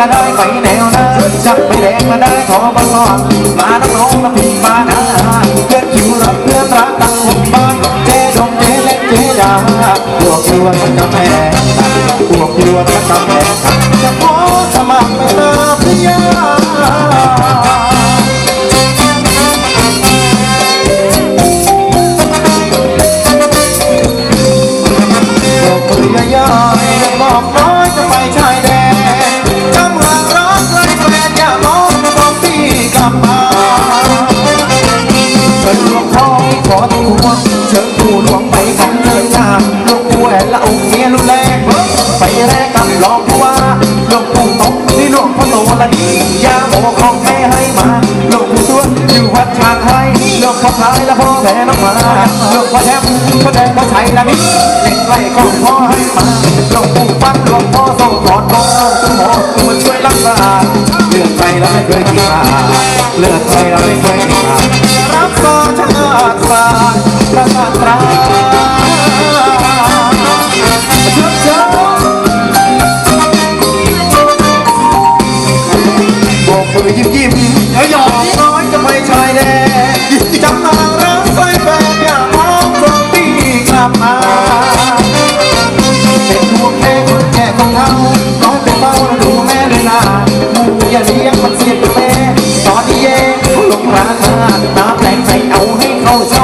ละได้ไปแนวหน้าจับไปแดงมาได้ขอบางอนมาน้ำน้องมาพิมมานาเกิดคิวรับเพื่อนรักตั้งหกบ้านเจดงเจเล็กเจดาพวกคิวมันจะแม่พวกคิวมันจะแม่จะขอสมัครเป็นพิยาบอกมือย่อยๆบอกน้อย ยหลวงพ่อพายและพ่อแม่น้องมาหลวงพ่อแทบพ่อแดงพ่อชัยละนี่เล็กไล่ของพ่อให้มาหลวงปู่ปั้นหลวงพ่อส่งถอนของเราคุณหมอมาช่วยรักษาเลือดไปแล้วไม่เคยกินขาเลือดไปแล้วไม่เคยกินขารับต่อชาติศาสตร์พระศาสตราเชิญเชิญโบกมือยิ้มยิ้ม ให้